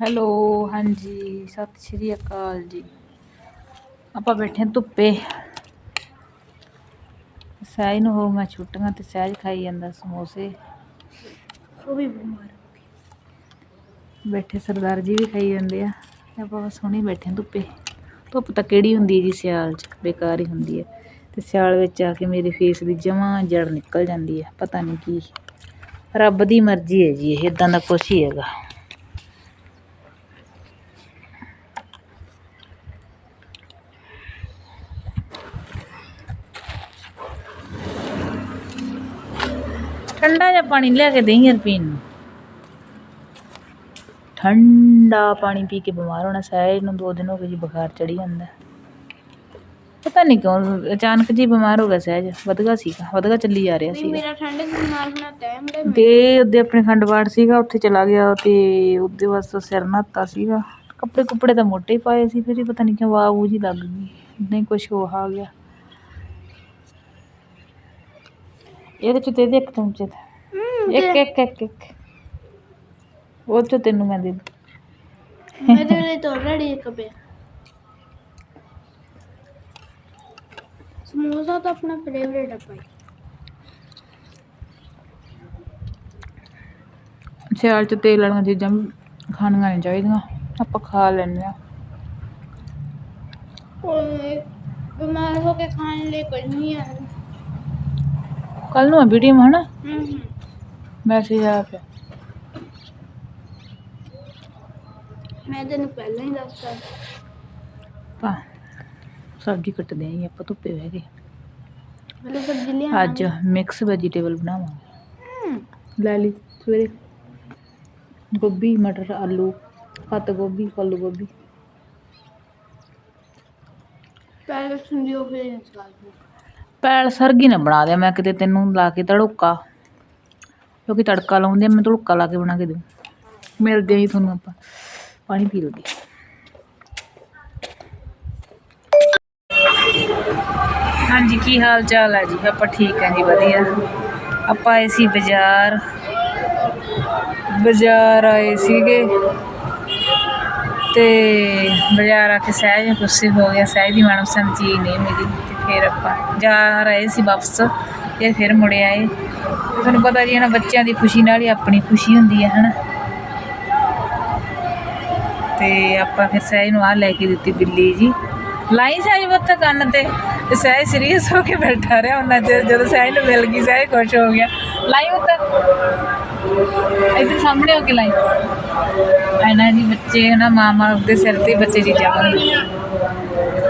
Hello ਹਾਂਜੀ ਸਤਿ ਸ਼੍ਰੀ ਅਕਾਲ ਜੀ। ਆਪਾਂ ਬੈਠੇ ਹਾਂ ਧੁੱਪੇ। ਸਹਿਜ ਨੂੰ ਹੋ ਮੈਂ ਛੁੱਟੀਆਂ ਤੇ ਸਹਿਜ ਖਾਈ ਜਾਂਦਾ ਸਮੋਸੇ। ਉਹ ਵੀ ਬਿਮਾਰ ਬੈਠੇ ਸਰਦਾਰ ਜੀ ਵੀ ਖਾਈ ਜਾਂਦੇ ਆ। ਆਪਾਂ ਬਸ ਹੁਣੇ ਬੈਠੇ ਹਾਂ ਧੁੱਪੇ। ਧੁੱਪ ਤਾਂ ਕਿਹੜੀ ਹੁੰਦੀ ਹੈ ਜੀ ਸਿਆਲ 'ਚ? ਬੇਕਾਰ ਹੀ ਹੁੰਦੀ ਹੈ। ਤੇ ਸਿਆਲ ਵਿੱਚ ਆ ਕੇ ਮੇਰੇ ਫੇਸ ਦੀ ਜਮਾਂ ਜੜ ਨਿਕਲ ਜਾਂਦੀ ਹੈ। ਪਤਾ ਨਹੀਂ ਕੀ। ਰੱਬ ਦੀ ਮਰਜ਼ੀ ਹੈ ਜੀ ਇਹ ਇਦਾਂ ਦਾ ਕੁਛ ਹੀ ਹੈਗਾ। ਠੰਡਾ ਜਿਹਾ ਪਾਣੀ ਲਿਆ ਕੇ ਦੇਈਂ ਯਾਰ ਪੀਣ ਨੂੰ। ਠੰਡਾ ਪਾਣੀ ਪੀ ਕੇ ਬਿਮਾਰ ਹੋਣਾ ਸਹਿਜ ਨੂੰ ਦੋ ਦਿਨ ਹੋ ਗਏ ਜੀ ਬੁਖਾਰ ਚੜੀ ਜਾਂਦਾ। ਪਤਾ ਨਹੀਂ ਕਿਉਂ ਅਚਾਨਕ ਜੀ ਬਿਮਾਰ ਹੋ ਗਿਆ ਸਹਿਜ ਵਧਗਾ ਸੀਗਾ ਵਧਗਾ ਚੱਲੀ ਜਾ ਰਿਹਾ ਸੀਗਾ। ਮੇਰਾ ਠੰਡੇ ਦੇ ਨਾਲ ਹੋਣਾ ਟਾਈਮ ਦੇ ਤੇ ਉਹਦੇ ਆਪਣੇ ਖੰਡ ਬਾੜ ਸੀਗਾ ਉੱਥੇ ਚਲਾ ਗਿਆ ਤੇ ਉਹਦੇ ਵਾਸਤੇ ਸਿਰ ਨਹਾਤਾ ਸੀਗਾ। ਕੱਪੜੇ ਕੁੱਪੜੇ ਤਾਂ ਮੋਟੇ ਹੀ ਪਾਏ ਸੀ ਫਿਰ ਹੀ ਪਤਾ ਨਹੀਂ ਕਿਉਂ ਵਾਹ ਵੂਹ ਜੀ ਲੱਗ ਗਈ ਨਹੀਂ ਕੁਛ ਹੋ ਆ ਗਿਆ। ਇਹਦੇ ਚ ਤੇ ਦੇ ਇੱਕ ਚਮਚੇ ਤੇ ਇੱਕ ਇੱਕ ਇੱਕ ਇੱਕ। ਉਹ ਚ ਤੈਨੂੰ ਮੈਂ ਦੇ ਦੂੰ। ਮੇਰੇ ਲਈ ਤਾਂ ਆਲਰੇਡੀ ਇੱਕ ਪਿਆ। ਸਮੋਸਾ ਤਾਂ ਆਪਣਾ ਫੇਵਰੇਟ ਹੈ ਭਾਈ। ਸਿਆਲ ਚ ਤੇਲ ਵਾਲੀਆਂ ਚੀਜ਼ਾਂ ਖਾਣੀਆਂ ਨਹੀਂ ਚਾਹੀਦੀਆਂ। ਆਪਾਂ ਖਾ ਲੈਂਦੇ ਆ ਬਿਮਾਰ ਹੋ ਕੇ ਖਾਣ ਲਈ ਕੁਝ ਨਹੀਂ ਹੈ ਕੱਲ ਨੂੰ ਆ ਵੀਡੀਓ में ਹਨਾ? ਹੂੰ ਮੈਸੇਜ ਆਇਆ ਪਿਆ। ਮੈਂ ਤੈਨੂੰ ਪਹਿਲਾਂ ਹੀ ਦੱਸਤਾ ਪਾ ਸਬਜ਼ੀ ਕੱਟਦੇ ਆਂ ਜੀ ਆਪਾਂ ਧੁੱਪੇ ਬਹਿ ਕੇ। ਪਹਿਲਾਂ ਸਬਜ਼ੀ ਲਿਆ ਅੱਜ ਮਿਕਸ ਵੈਜੀਟੇਬਲ ਬਣਾਵਾਂਗੇ। ਲੈ ਲਈ ਸਵੇਰੇ। ਗੋਭੀ ਮਟਰ ਆਲੂ ਪੱਤ ਗੋਭੀ ਫੁੱਲ ਗੋਭੀ। ਪਹਿਲਾਂ ਸੁਣਦੀ ਉਹ ਫਿਰ ਇੰਸਟਾਲ ਪੈਲ ਸਰਗੀ ਨਾ ਬਣਾ ਦਿਆ, ਮੈਂ ਕਿਤੇ ਤੈਨੂੰ ਲਾ ਕੇ ਤੜੋਕਾ। ਕਿਉਂਕਿ ਤੜਕਾ ਲਾਉਂਦੇ ਆ, ਮੈਂ ਤੜੋਕਾ ਲਾ ਕੇ ਬਣਾ ਕੇ ਦੂੰ ਮਿਲਦੇ ਹੀ ਤੁਹਾਨੂੰ ਆਪਾਂ, ਪਾਣੀ ਪੀ ਲਓ ਹਾਂਜੀ, ਕੀ ਹਾਲ ਚਾਲ ਹੈ ਜੀ? ਆਪਾਂ ਠੀਕ ਹਾਂ ਜੀ, ਵਧੀਆ। ਆਪਾਂ ਆਏ ਸੀ ਬਾਜ਼ਾਰ। ਬਾਜ਼ਾਰ ਆਏ ਸੀਗੇ। ਤੇ ਬਾਜ਼ਾਰ ਆ ਕੇ ਸਹਿਜ ਗੁੱਸੇ ਹੋ ਗਿਆ। ਸਹਿਜ ਦੀ ਮਨਪਸੰਦ ਚੀਜ਼ ਨਹੀਂ ਮਿਲੀ। ਫਿਰ ਆਪਾਂ ਜਾ ਰਹੇ ਸੀ ਵਾਪਸ ਤੇ ਫਿਰ ਮੁੜ ਆਏ। ਤੁਹਾਨੂੰ ਪਤਾ ਜੀ ਇਹਨਾਂ ਬੱਚਿਆਂ ਦੀ ਖੁਸ਼ੀ ਨਾਲ ਹੀ ਆਪਣੀ ਖੁਸ਼ੀ ਹੁੰਦੀ ਹੈ, ਹਨਾ? ਤੇ ਆਪਾਂ ਫਿਰ ਸਹਿਜ ਨੂੰ ਆ ਲੈ ਕੇ ਦਿੱਤੀ ਬਿੱਲੀ ਜੀ। ਲਾਈ ਸਹਿਜ ਬੱਤ ਕੰਨ ਤੇ। ਸਹਿਜ ਸੀਰੀਅਸ ਹੋ ਕੇ ਬੈਠਾ ਰਿਹਾ ਉਹਨਾਂ ਚਿਰ, ਜਦੋਂ ਸਹਿਜ ਨੂੰ ਮਿਲ ਗਈ, ਸਹਿਜ ਖੁਸ਼ ਹੋ ਗਿਆ। ਲਾਈ ਬੱਤ ਇੱਧਰ ਸਾਹਮਣੇ ਹੋ ਕੇ ਲਾਈ। ਇਹਨਾਂ ਦੀ ਬੱਚੇ ਮਾਂ ਮਾਮਾ ਦੇ ਸਿਰ ਤੇ ਬੱਚੇ ਚੀਜ਼ਾਂ ਬਣਦੇ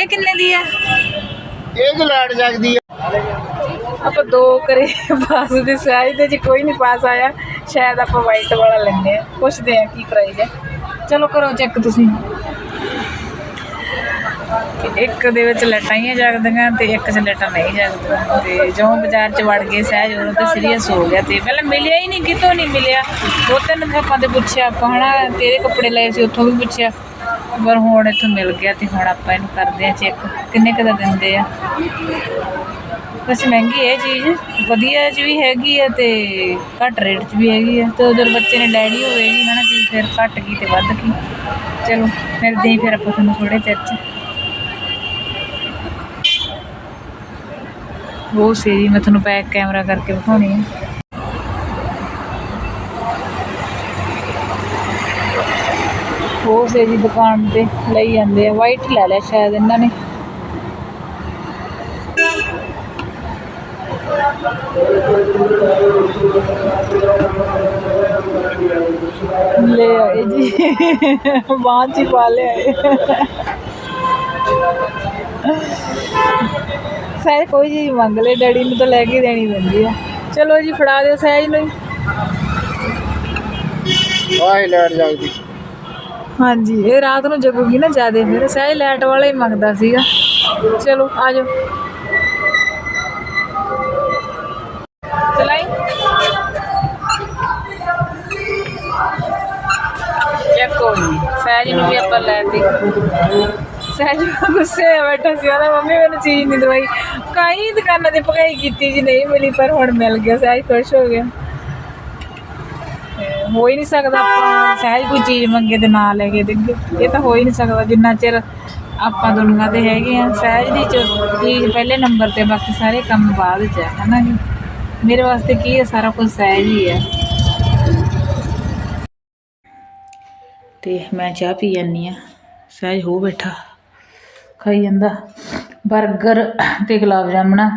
ਇਹ ਕਿੰਨੇ ਦੀ ਹੈ ਇਹ ਜੋ ਲਾਈਟ ਜਗਦੀ ਆਪਾਂ ਦੋ ਕਰੇ ਪਾਸ ਦੇ ਸਾਈਜ਼ ਦੇ ਚ ਕੋਈ ਨਹੀਂ ਪਾਸ ਆਇਆ, ਸ਼ਾਇਦ ਆਪਾਂ ਵਾਈਟ ਵਾਲਾ ਲੈਣੇ ਆ। ਪੁੱਛਦੇ ਆ ਕੀ ਪ੍ਰਾਈਸ ਹੈ ਚਲੋ ਕਰੋ ਚੈੱਕ ਤੁਸੀਂ। ਇੱਕ ਦੇ ਵਿੱਚ ਲਾਈਟਾਂ ਹੀ ਜਗਦੀਆਂ ਤੇ ਇੱਕ 'ਚ ਲਟਾਂ ਨਹੀਂ ਜਗਦੀਆਂ। ਤੇ ਜਦੋਂ ਬਾਜ਼ਾਰ 'ਚ ਵੜ ਗਏ ਸਹਿਜ, ਉਦੋਂ ਤਾਂ ਸੀਰੀਅਸ ਹੋ ਗਿਆ ਤੇ ਪਹਿਲਾਂ ਮਿਲਿਆ ਹੀ ਨਹੀਂ, ਕਿਤੋਂ ਨਹੀਂ ਮਿਲਿਆ। ਦੋ ਤਿੰਨ ਥਾਪਾਂ ਤੇ ਪੁੱਛਿਆ ਆਪਾਂ, ਹਨਾ, ਤੇਰੇ ਕੱਪੜੇ ਲਏ ਸੀ, ਉੱਥੋਂ ਵੀ ਪੁੱਛਿਆ। ਪਰ ਹੁਣ ਇੱਥੋਂ ਮਿਲ ਗਿਆ ਤੇ ਹੁਣ ਆਪਾਂ ਇਹਨੂੰ ਕਰਦੇ ਆ ਚੈੱਕ ਕਿੰਨੇ ਕੁ ਦਾ ਦਿੰਦੇ ਆ। ਵੈਸੇ ਮਹਿੰਗੀ ਹੈ ਚੀਜ਼, ਵਧੀਆ ਚ ਵੀ ਹੈਗੀ ਆ ਤੇ ਘੱਟ ਰੇਟ 'ਚ ਵੀ ਹੈਗੀ ਆ। ਤੇ ਉਧਰ ਬੱਚੇ ਨੇ ਡੈਡੀ ਹੋਵੇਗੀ ਹਨਾ ਚੀਜ਼ ਫਿਰ ਘੱਟ ਗਈ ਤੇ ਵੱਧ ਗਈ। ਚਲੋ, ਮਿਲਦੇ ਹੀ ਫਿਰ ਆਪਾਂ ਤੁਹਾਨੂੰ ਥੋੜੇ ਚਿਰ 'ਚ। ਬਹੁਤ ਸੀ ਜੀ ਮੈਂ ਤੁਹਾਨੂੰ ਬੈਕ ਕੈਮਰਾ ਕਰਕੇ ਵਿਖਾਉਣੀ ਆ। ਹੈ ਉਹ ਦੁਕਾਨ ਤੇ ਲਈ ਜਾਂਦੇ ਆ। ਵਾਈਟ ਲੈ ਲਿਆ ਸ਼ਾਇਦ ਇਹਨਾਂ ਨੇ। ਲੈ ਆਏ ਜੀ। ਬਾਂਹ 'ਚ ਪਾ ਲਿਆਏ ਸਹਿਜ ਕੋਈ ਚੀਜ਼ ਮੰਗ ਲੈ, ਡੈਡੀ ਨੂੰ ਤਾਂ ਲੈ ਕੇ ਦੇਣੀ ਪੈਂਦੀ ਆ। ਚਲੋ ਜੀ, ਫੜਾ ਦਿਓ ਸਹਿਜ ਨੂੰ। ਹੀ। ਆਹ ਲਾਈਟ ਹਾਂਜੀ, ਇਹ ਰਾਤ ਨੂੰ ਜਗੂਗੀ ਨਾ ਜਿਆਦੇ ਫਿਰ। ਸਹਿਜ ਲਾਈਟ ਵਾਲਾ ਹੀ ਮੰਗਦਾ ਸੀਗਾ। ਚਲੋ, ਆ ਜਾਓ। ਚਲਾਈ? ਕੋਈ ਸਹਿਜ ਨੂੰ ਵੀ ਆਪਾਂ ਲੈ ਦੇ ਸਹਿਜ ਗੁੱਸੇ ਹੋਇਆ ਬੈਠਾ ਸੀ, ਉਹਦਾ ਮੰਮੀ ਮੈਨੂੰ ਚੀਜ਼ ਨਹੀਂ ਦਵਾਈ। ਕਈ ਦੁਕਾਨਾਂ ਤੇ ਪਕਾਈ ਕੀਤੀ ਜੀ, ਨਹੀਂ ਮਿਲੀ, ਪਰ ਹੁਣ ਮਿਲ ਗਿਆ। ਸਹਿਜ ਖੁਸ਼ ਹੋ ਗਿਆ। ਹੋ ਹੀ ਨਹੀਂ ਸਕਦਾ ਆਪਾਂ ਸਹਿਜ ਕੋਈ ਚੀਜ਼ ਮੰਗੇ ਤੇ ਨਾ ਲੈ ਕੇ ਦੇਗੇ ਇਹ ਤਾਂ ਹੋ ਹੀ ਨਹੀਂ ਸਕਦਾ, ਜਿੰਨਾ ਚਿਰ ਆਪਾਂ ਦੁਨੀਆ ਤੇ ਹੈਗੇ ਆ ਸਹਿਜ ਦੀ ਚੀਜ਼ ਪਹਿਲੇ ਨੰਬਰ ਤੇ ਬਾਕੀ ਸਾਰੇ ਕੰਮ ਬਾਅਦ ਚ ਹੈ, ਹਨਾ ਜੀ? ਮੇਰੇ ਵਾਸਤੇ ਕੀ ਹੈ, ਸਾਰਾ ਕੁਝ ਸਹਿਜ ਹੀ ਹੈ। ਤੇ ਮੈਂ ਚਾਹ ਪੀ ਜਾਂਦੀ ਆ ਸਹਿਜ ਹੋ ਬੈਠਾ, ਖਾਈ ਜਾਂਦਾ। 버ਗਰ ਤੇ ਗੁਲਾਬ ਜਾਮਣਾ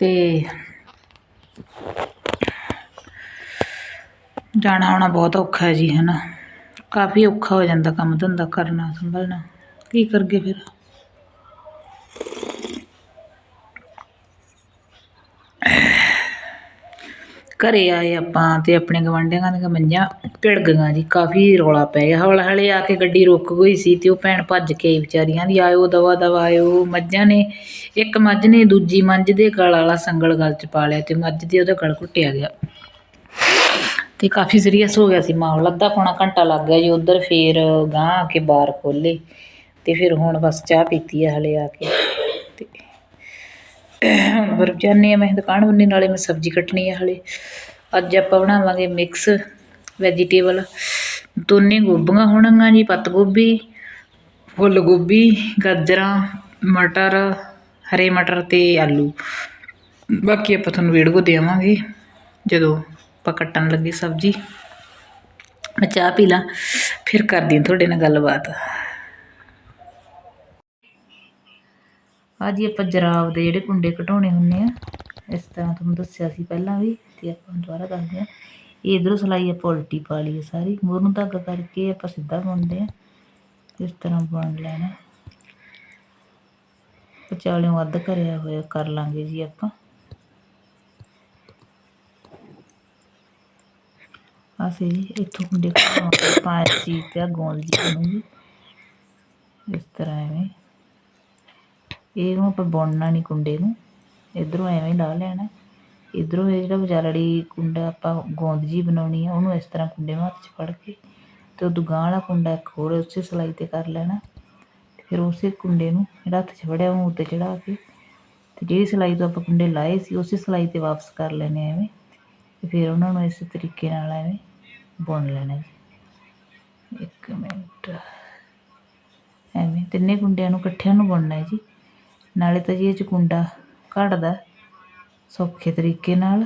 ਤੇ ਜਾਣਾ ਆਉਣਾ ਬਹੁਤ ਔਖਾ ਹੈ ਜੀ, ਹਨਾ। ਕਾਫੀ ਔਖਾ ਹੋ ਜਾਂਦਾ ਕੰਮ ਧੰਦਾ ਕਰਨਾ, ਸੰਭਲਣਾ। ਕੀ ਕਰਗੇ ਫਿਰ? ਘਰੇ ਆਏ ਆਪਾਂ ਤੇ ਆਪਣੇ ਗਵਾਂਢੀਆਂ ਦੀਆਂ ਮੰਝਾਂ ਭਿੜ ਗਈਆਂ ਜੀ, ਕਾਫੀ ਰੌਲਾ ਪੈ ਗਿਆ। ਹੌਲੇ ਹੌਲੇ ਆ ਕੇ ਗੱਡੀ ਰੁਕ ਗਈ ਸੀ ਤੇ ਉਹ ਭੈਣ ਭੱਜ ਕੇ ਆਈ ਵਿਚਾਰੀਆਂ ਦੀ, ਆਇਓ, ਦਵਾ ਦਵਾ ਆਇਓ। ਮੱਝਾਂ ਨੇ, ਇੱਕ ਮੱਝ ਨੇ ਦੂਜੀ ਮੱਝ ਦੇ ਗਲ ਵਾਲਾ ਸੰਗਲ ਗਲ ਚ ਪਾ ਲਿਆ ਤੇ ਮੱਝ ਦੇ ਉਹਦਾ ਗਲ ਘੁੱਟਿਆ ਗਿਆ। ਤੇ ਕਾਫੀ ਸੀਰੀਅਸ ਹੋ ਗਿਆ ਸੀ ਮਾਮਲਾ ਅੱਧਾ ਪੌਣਾ ਘੰਟਾ ਲੱਗ ਗਿਆ ਜੀ, ਉਧਰ ਫੇਰ ਗਾਂ ਆ ਕੇ ਬਾਰ ਖੋਲੇ ਤੇ ਫਿਰ ਹੁਣ ਬਸ ਚਾਹ ਪੀਤੀ ਆ ਹਲੇ ਆ ਕੇ। ਤੇ ਹੁਣ ਫਿਰ ਜਾਂਦੇ ਹਾਂ ਮੈਂ ਦੁਕਾਨ ਬੰਨੇ ਨਾਲੇ ਮੈਂ ਸਬਜ਼ੀ ਕੱਟਣੀ ਆ ਹਲੇ। ਅੱਜ ਆਪਾਂ ਬਣਾਵਾਂਗੇ ਮਿਕਸ ਵੈਜੀਟੇਬਲ। ਦੋਨੇ ਗੋਭੀਆਂ ਹੋਣਗੀਆਂ ਜੀ, ਪੱਤ ਗੋਭੀ, ਫੁੱਲ ਗੋਭੀ, ਗਾਜਰਾਂ, ਮਟਰ, ਹਰੇ ਮਟਰ ਤੇ ਆਲੂ। ਬਾਕੀ ਆਪਾਂ ਤੁਹਾਨੂੰ ਵੀਡੀਓ ਦੇਵਾਂਗੇ ਜਦੋਂ ਆਪਾਂ ਕੱਟਣ ਲੱਗੇ ਸਬਜ਼ੀ। ਮੈਂ ਚਾਹ ਪੀ ਲਾਂ, ਫਿਰ ਕਰਦੀ ਹਾਂ ਤੁਹਾਡੇ ਨਾਲ ਗੱਲਬਾਤ। ਅੱਜ ਆਪਾਂ ਜਰਾਬ ਦੇ ਜਿਹੜੇ ਕੁੰਡੇ ਘਟਾਉਣੇ ਹੁੰਦੇ ਆ, ਇਸ ਤਰ੍ਹਾਂ ਤੁਹਾਨੂੰ ਦੱਸਿਆ ਸੀ ਪਹਿਲਾਂ ਵੀ, ਤੇ ਆਪਾਂ ਹੁਣ ਦੁਬਾਰਾ ਦੱਸਦੇ ਆ ਇਧਰੋਂ ਸਲਾਈ ਆਪਾਂ ਉਲਟੀ ਪਾ ਲਈ ਸਾਰੀ, ਮੂਹਰ ਨੂੰ ਧਾਗਾ ਕਰਕੇ ਆਪਾਂ ਸਿੱਧਾ ਬੁਣਦੇ ਆ ਇਸ ਤਰ੍ਹਾਂ ਬੁਣ ਲੈਣਾ। ਵਿਚਾਲਿਓਂ ਵੱਧ ਕਰਿਆ ਹੋਇਆ ਕਰ ਲਾਂਗੇ ਜੀ ਆਪਾਂ। ਆ ਸੇ ਜੀ, ਇੱਥੋਂ ਕੁੰਡੇ ਪਾਇਆ ਸੀ ਤੇ ਆ ਗੋਲ ਜੀ ਬਣੂਗੀ ਇਸ ਤਰ੍ਹਾਂ ਐਵੇਂ। ਇਹਨੂੰ ਆਪਾਂ ਬੁਣਨਾ ਨਹੀਂ ਕੁੰਡੇ ਨੂੰ। ਇਧਰੋਂ ਐਵੇਂ ਲਾ ਲੈਣਾ। ਇਧਰੋਂ ਇਹ ਜਿਹੜਾ ਵਿਚਾਲੜੀ ਕੁੰਡਾ ਆਪਾਂ ਗੋਂਦ ਜੀ ਬਣਾਉਣੀ ਆ, ਉਹਨੂੰ ਇਸ ਤਰ੍ਹਾਂ ਕੁੰਡੇ ਨੂੰ ਹੱਥ 'ਚ ਫੜ ਕੇ ਤੇ ਉਹ ਦੁਗਾਂ ਵਾਲਾ ਕੁੰਡਾ ਇੱਕ ਹੋਰ ਉਸੇ ਸਲਾਈ ਤੇ ਕਰ ਲੈਣਾ। ਫਿਰ ਉਸੇ ਕੁੰਡੇ ਨੂੰ ਜਿਹੜਾ ਹੱਥ 'ਚ ਫੜਿਆ, ਉਹਨੂੰ ਉੱਤੇ ਚੜਾ ਕੇ ਤੇ ਜਿਹੜੀ ਸਲਾਈ ਤੋਂ ਆਪਾਂ ਕੁੰਡੇ ਲਾਏ ਸੀ, ਉਸੇ ਸਲਾਈ ਤੇ ਵਾਪਸ ਕਰ ਲੈਣੇ ਐਵੇਂ। ਤੇ ਫਿਰ ਉਹਨਾਂ ਨੂੰ ਇਸ ਤਰੀਕੇ ਨਾਲ ਐਵੇਂ ਬੁਣ ਲੈਣਾ ਜੀ। ਇੱਕ ਮਿੰਟ। ਐਵੇਂ ਤਿੰਨੇ ਗੁੰਡਿਆਂ ਨੂੰ ਇਕੱਠਿਆਂ ਨੂੰ ਬੁਣਨਾ ਹੈ ਜੀ। ਨਾਲੇ ਤਾਂ ਜੀ ਇਹ 'ਚ ਗੁੰਡਾ ਘੜਦਾ ਸੌਖੇ ਤਰੀਕੇ ਨਾਲ।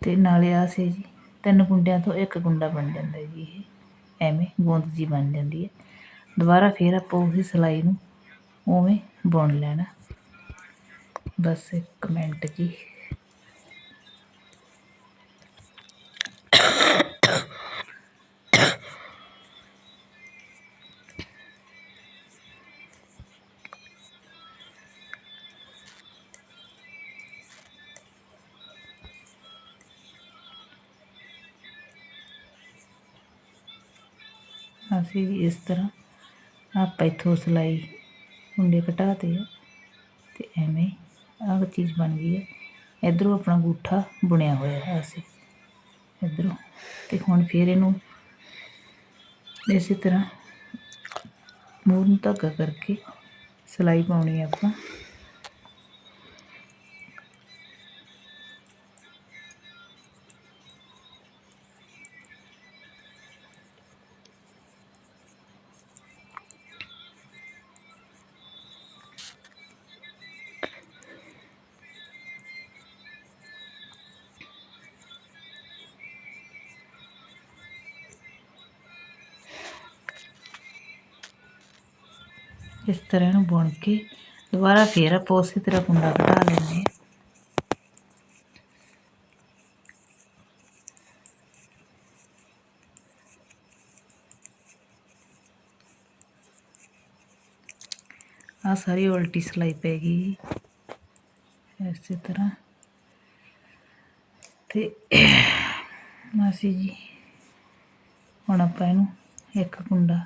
ਤੇ ਨਾਲੇ ਆ ਸੇ ਜੀ, ਤਿੰਨ ਗੁੰਡਿਆਂ ਤੋਂ ਇੱਕ ਗੁੰਡਾ ਬਣ ਜਾਂਦਾ ਜੀ ਇਹ। ਐਵੇਂ ਗੋਂਦ ਜੀ ਬਣ ਜਾਂਦੀ ਹੈ। ਦੁਬਾਰਾ ਫੇਰ ਆਪਾਂ ਉਹੀ ਸਿਲਾਈ ਨੂੰ ਉਵੇਂ ਬੁਣ ਲੈਣਾ। ਬਸ ਇੱਕ ਮਿੰਟ ਜੀ। ਅਸੀਂ ਵੀ ਇਸ ਤਰ੍ਹਾਂ ਆਪਾਂ ਇੱਥੋਂ ਸਿਲਾਈ ਕੁੰਡੇ ਘਟਾਤੇ ਆ ਤੇ ਐਵੇਂ ਆਹ ਚੀਜ਼ ਬਣ ਗਈ ਹੈ ਇਧਰੋਂ ਆਪਣਾ ਗੂਠਾ ਬੁਣਿਆ ਹੋਇਆ ਹੈ ਅਸੀਂ, ਇਧਰੋਂ। ਤੇ ਹੁਣ ਫਿਰ ਇਹਨੂੰ ਇਸੇ ਤਰ੍ਹਾਂ ਮੂੰਹ ਨੂੰ ਧਾਗਾ ਕਰਕੇ ਸਿਲਾਈ ਪਾਉਣੀ ਆਪਾਂ। ਇਸ ਤਰ੍ਹਾਂ ਇਹਨੂੰ ਬੁਣ ਕੇ ਦੁਬਾਰਾ ਫੇਰ ਆਪਾਂ ਉਸੇ ਤਰ੍ਹਾਂ ਕੁੰਡਾ ਘਟਾ ਲੈਂਦੇ ਹਾਂ। ਆ ਸਾਰੀ ਉਲਟੀ ਸਿਲਾਈ ਪੈ ਗਈ ਇਸੇ ਤਰ੍ਹਾਂ। ਤੇ ਮਾਸੀ ਜੀ, ਹੁਣ ਆਪਾਂ ਇਹਨੂੰ ਇੱਕ ਕੁੰਡਾ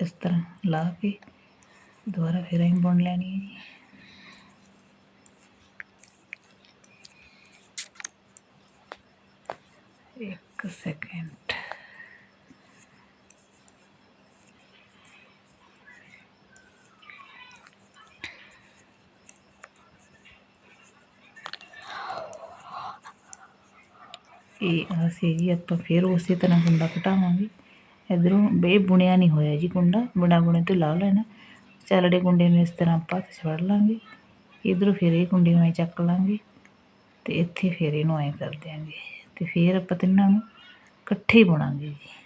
ਇਸ ਤਰ੍ਹਾਂ ਲਾ ਕੇ ਦੁਬਾਰਾ ਫਿਰ ਅਸੀਂ ਬੁਣ ਲੈਣੀ ਹੈ ਜੀ। ਇੱਕ ਸੈਕਿੰਡ ਇਹ ਅਸੀਂ ਜੀ, ਆਪਾਂ ਫਿਰ ਉਸੇ ਤਰ੍ਹਾਂ ਕੁੰਡਾ ਘਟਾਵਾਂਗੇ ਇਧਰੋਂ ਇਹ ਬੁਣਿਆ ਨਹੀਂ ਹੋਇਆ ਜੀ ਕੁੰਡਾ ਬੁਣਾ ਬੁਣੇ ਤੋਂ ਲਾ ਲੈਣਾ। ਚੱਲੜੇ ਕੁੰਡੇ ਨੂੰ ਇਸ ਤਰ੍ਹਾਂ ਆਪਾਂ ਹੱਥ 'ਚ ਫੜ ਲਾਂਗੇ। ਇਧਰੋਂ ਫਿਰ ਇਹ ਕੁੰਡੇ ਨੂੰ ਐਂ ਚੱਕ ਲਾਂਗੇ ਤੇ ਇੱਥੇ ਫਿਰ ਇਹਨੂੰ ਐਂ ਕਰ ਦਿਆਂਗੇ ਤੇ ਫਿਰ ਆਪਾਂ ਤਿੰਨਾਂ ਨੂੰ ਇਕੱਠੇ ਹੀ ਬੁਣਾਂਗੇ ਜੀ।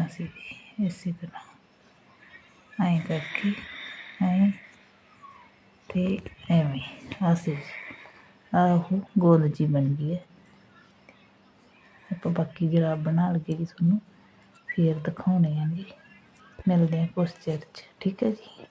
ਅਸੀਂ ਜੀ, ਇਸੇ ਤਰ੍ਹਾਂ ਐਂ ਕਰਕੇ ਐਂ ਤੇ ਐਵੇਂ ਅਸੀਂ ਆਹੋ ਗੋਲ ਜੀ ਬਣ ਗਈ ਹੈ। ਆਪਾਂ ਬਾਕੀ ਜਰਾਬ ਬਣਾ ਲਈਏ ਜੀ ਤੁਹਾਨੂੰ। ਫੇਰ ਦਿਖਾਉਣੇ ਆਂਗੇ ਮਿਲਦੇ ਆ ਕੁਛ ਚਿਰ 'ਚ ਠੀਕ ਹੈ ਜੀ।